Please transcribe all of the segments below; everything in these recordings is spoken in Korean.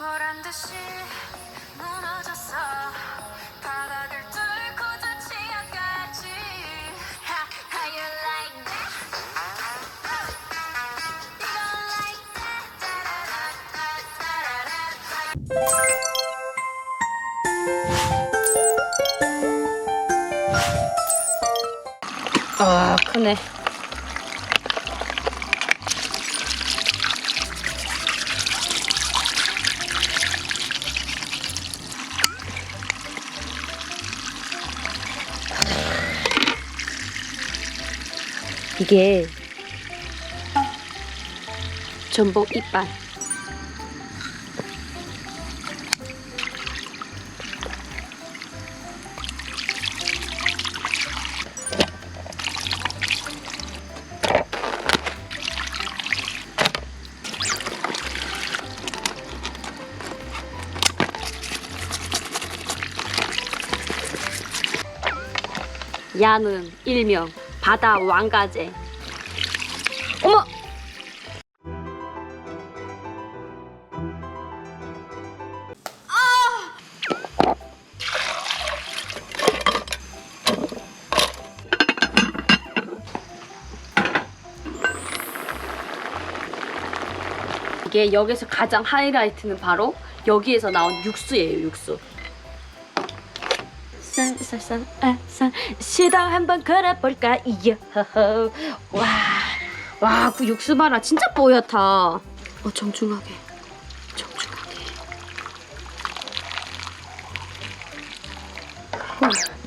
보란 듯이 무너졌어 바닥을 뚫고 저 치아까지 How, you like that? 아 크네 이게 전복 이빨. 야는 일명 바다 왕가제. 어머! 이게 여기서 가장 하이라이트는 바로 여기에서 나온 육수예요, 육수. 쌀쌀쌀 아쌀. 시동 한번 걸어볼까? 이요 와와 그 육수 봐라 진짜 뽀얗다. 어 정중하게. 정중하게. 여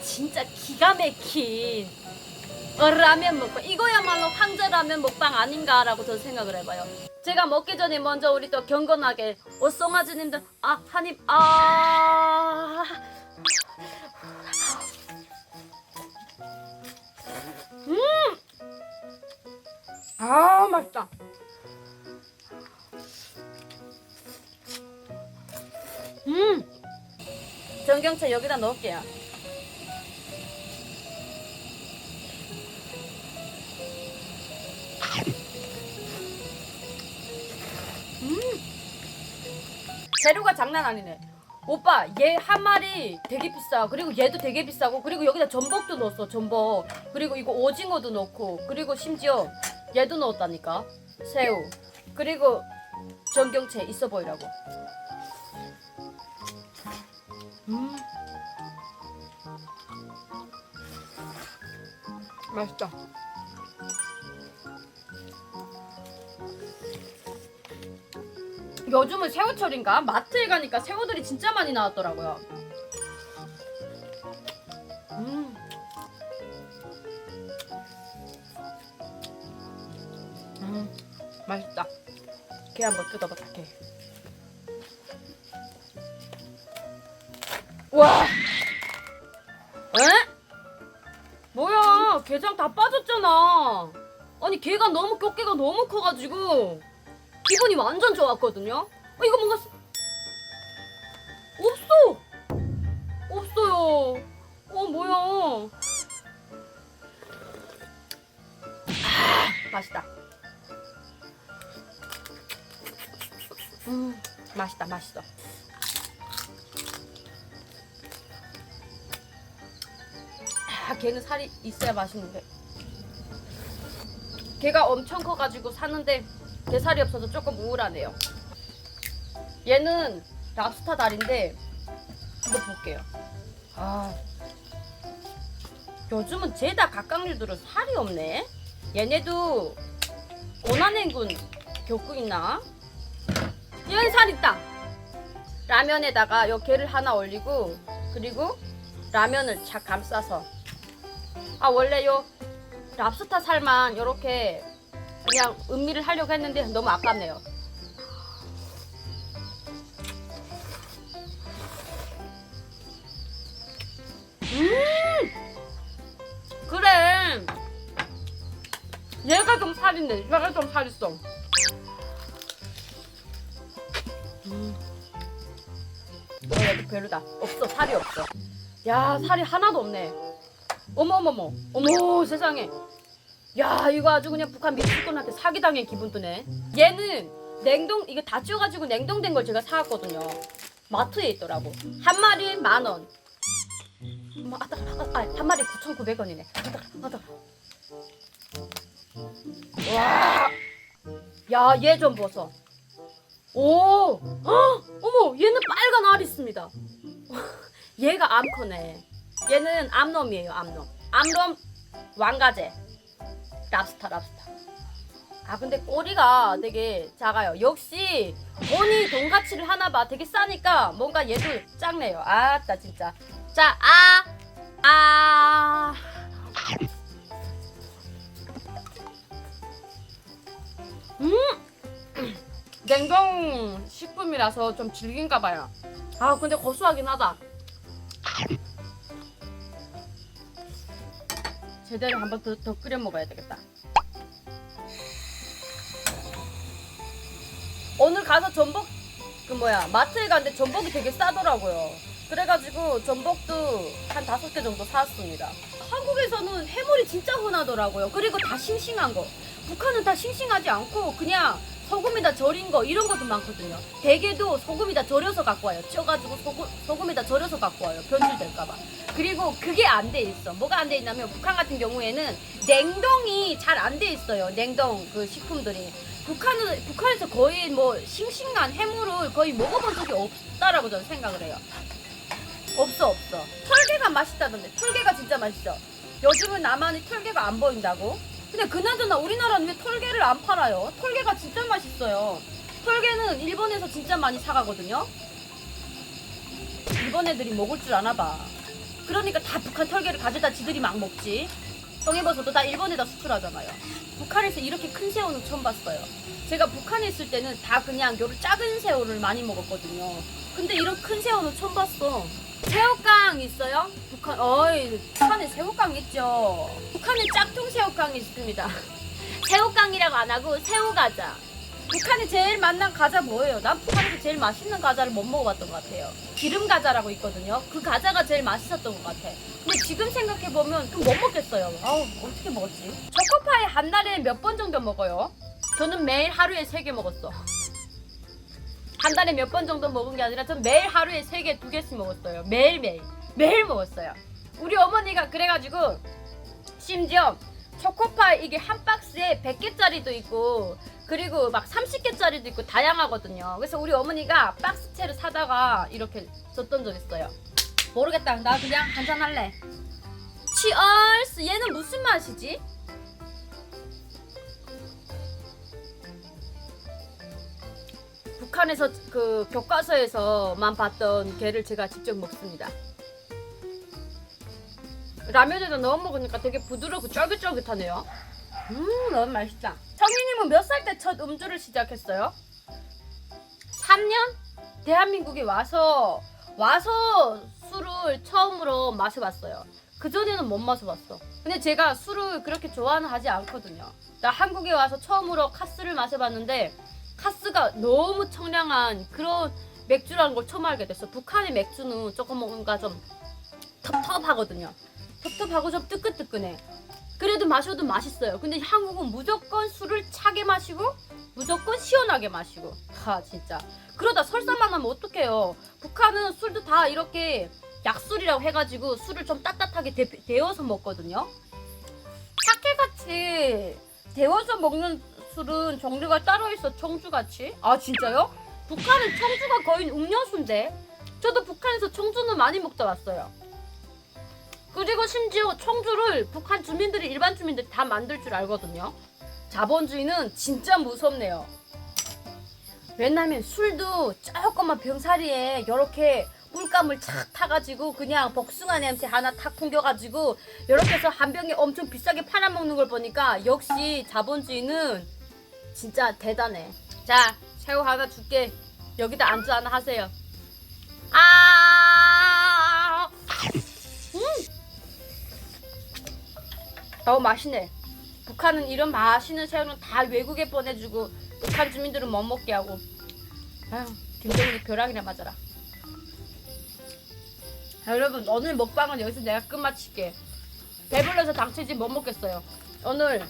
진짜 기가 막힌 어, 라면 먹방. 이거야말로 황제 라면 먹방 아닌가라고 저는 생각을 해봐요. 제가 먹기 전에 먼저 우리 또 경건하게 오송아지님들 아 한입 아. 음! 아 맛있다. 음! 전경채 여기다 넣을게요 재료가 장난 아니네. 오빠 얘 한 마리 되게 비싸. 그리고 얘도 되게 비싸고 그리고 여기다 전복도 넣었어. 전복. 그리고 이거 오징어도 넣고 그리고 심지어 얘도 넣었다니까. 새우. 그리고 전경채 있어 보이라고. 음. 맛있다. 요즘은 새우철인가? 마트에 가니까 새우들이 진짜 많이 나왔더라고요. 음. 음, 맛있다. 게 한번 뜯어보자, 게. 와! 에? 뭐야, 게장 다 빠졌잖아. 아니, 게가 너무, 껴깨가 너무 커가지고. 기분이 완전 좋았거든요. 어, 이거 뭔가 쓰- 없어. 없어요. 어 뭐야? 아, 맛있다. 음 맛있다 맛있어. 아, 걔는 살이 있어야 맛있는데. 걔가 엄청 커가지고 사는데 게 살이 없어서 조금 우울하네요. 얘는 랍스타 다리인데 한번 볼게요. 아 요즘은 죄다 각각류들은 살이 없네. 얘네도 고난행군 겪고 있나? 여기 살 있다. 라면에다가 요 게를 하나 올리고 그리고 라면을 착 감싸서 아 원래 요 랍스타 살만 이렇게 그냥 음미를 하려고 했는데 너무 아깝네요. 음! 그래. 얘가 좀 살있네. 얘가 좀 살있어. 음. 어, 얘도 별로다. 없어. 살이 없어. 야, 살이 하나도 없네. 어머, 어머, 어머. 어머, 세상에. 야, 이거 아주 그냥 북한 미술꾼한테 사기당한 기분 드네. 얘는 냉동, 이거 다 찌워가지고 냉동된 걸 제가 사왔거든요. 마트에 있더라고. 한 마리 만 원. 뭐, 아, 아, 아, 한 마리 9,900원이네. 아, 아, 아. 와. 야, 얘 좀 보소. 오. 헉! 어머, 얘는 빨간 알이 있습니다. 얘가 암컷네. 얘는 암놈이에요, 암놈. 암놈 왕가제. 랍스타, 랍스타. 아, 근데 꼬리가 되게 작아요. 역시 본이 돈 가치를 하나 봐. 되게 싸니까 뭔가 얘도 작네요. 아따, 진짜. 자, 아, 아. 음! 냉동 식품이라서 좀 질긴가 봐요. 아, 근데 고소하긴 하다. 제대로 한번 더, 더 끓여 먹어야 되겠다. 오늘 가서 전복 그 뭐야 마트에 갔는데 전복이 되게 싸더라고요. 그래가지고 전복도 한 다섯 개 정도 사왔습니다. 한국에서는 해물이 진짜 흔하더라고요. 그리고 다 싱싱한 거. 북한은 다 싱싱하지 않고 그냥 소금에다 절인 거 이런 것도 많거든요. 대게도 소금에다 절여서 갖고 와요. 쪄가지고 소금, 소금에다 절여서 갖고 와요. 변질될까봐. 그리고 그게 안 돼 있어. 뭐가 안 돼 있냐면 북한 같은 경우에는 냉동이 잘 안 돼 있어요. 냉동 그 식품들이. 북한은 북한에서 거의 뭐 싱싱한 해물을 거의 먹어본 적이 없다라고 저는 생각을 해요. 없어 없어. 털개가 맛있다던데. 털개가 진짜 맛있어. 요즘은 남한이 털개가 안 보인다고? 근데 그나저나 우리나라는 왜 털개를 안 팔아요? 털개가 진짜 맛있어요. 털개는 일본에서 진짜 많이 사가거든요. 일본 애들이 먹을 줄 아나 봐. 그러니까 다 북한 털개를 가져다 지들이 막 먹지. 정해버섯도 다 일본에다 수출하잖아요. 북한에서 이렇게 큰 새우는 처음 봤어요. 제가 북한에 있을 때는 다 그냥 요런 작은 새우를 많이 먹었거든요. 근데 이런 큰 새우는 처음 봤어. 새우깡 있어요? 북한, 어이, 북한에 새우깡 있죠. 북한에 짝퉁 새우깡이 있습니다. 새우깡이라고 안 하고 새우 과자. 북한에 제일 맛난 과자 뭐예요? 난 북한에서 제일 맛있는 과자를 못 먹어봤던 것 같아요. 기름 과자라고 있거든요. 그 과자가 제일 맛있었던 것 같아. 근데 지금 생각해보면 좀 못 먹겠어요. 아우, 어떻게 먹었지? 초코파이 한 달에 몇 번 정도 먹어요? 저는 매일 하루에 세 개 먹었어. 한 달에 몇 번 정도 먹은 게 아니라 전 매일 하루에 세 개, 두 개씩 먹었어요. 매일매일. 매일 먹었어요. 우리 어머니가 그래가지고 심지어 초코파이 이게 한 박스에 100개짜리도 있고 그리고 막 30개짜리도 있고 다양하거든요. 그래서 우리 어머니가 박스채를 사다가 이렇게 줬던 적 있어요. 모르겠다. 나 그냥 한잔 할래. 치얼스. 얘는 무슨 맛이지? 북한에서 그 교과서에서만 봤던 게를 제가 직접 먹습니다. 라면에다 넣어 먹으니까 되게 부드럽고 쫄깃쫄깃하네요. 음, 너무 맛있다. 성민님은 몇 살 때 첫 음주를 시작했어요? 3년? 대한민국에 와서 와서 술을 처음으로 마셔봤어요. 그 전에는 못 마셔봤어. 근데 제가 술을 그렇게 좋아는 하지 않거든요. 나 한국에 와서 처음으로 카스를 마셔봤는데 카스가 너무 청량한 그런 맥주라는 걸 처음 알게 됐어. 북한의 맥주는 조금 뭔가 좀 텁텁하거든요. 텁텁하고 좀 뜨끈뜨끈해. 그래도 마셔도 맛있어요. 근데 한국은 무조건 술을 차게 마시고 무조건 시원하게 마시고. 하 진짜. 그러다 설사만 하면 어떡해요. 북한은 술도 다 이렇게 약술이라고 해가지고 술을 좀 따뜻하게 데, 데워서 먹거든요. 사케같이 데워서 먹는 술은 종류가 따로 있어 청주같이. 아 진짜요? 북한은 청주가 거의 음료수인데. 저도 북한에서 청주는 많이 먹다 왔어요. 그리고 심지어 청주를 북한 주민들이 일반 주민들이 다 만들 줄 알거든요. 자본주의는 진짜 무섭네요. 왜냐면 술도 조그만 병사리에 이렇게 꿀감을 착 타가지고 그냥 복숭아 냄새 하나 탁 풍겨가지고 이렇게 해서 한 병에 엄청 비싸게 팔아먹는 걸 보니까 역시 자본주의는 진짜 대단해. 자, 새우 하나 줄게. 여기다 안주 하나 하세요. 아, 너무 맛있네. 북한은 이런 맛있는 새우는 다 외국에 보내주고 북한 주민들은 못 먹게 하고. 아휴, 김정은이 벼락이나 맞아라. 자, 여러분 오늘 먹방은 여기서 내가 끝마칠게. 배불러서 당치지 못 먹겠어요. 오늘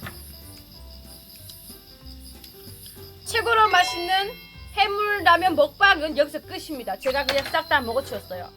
최고로 맛있는 해물 라면 먹방은 여기서 끝입니다. 제가 그냥 싹 다 먹어치웠어요.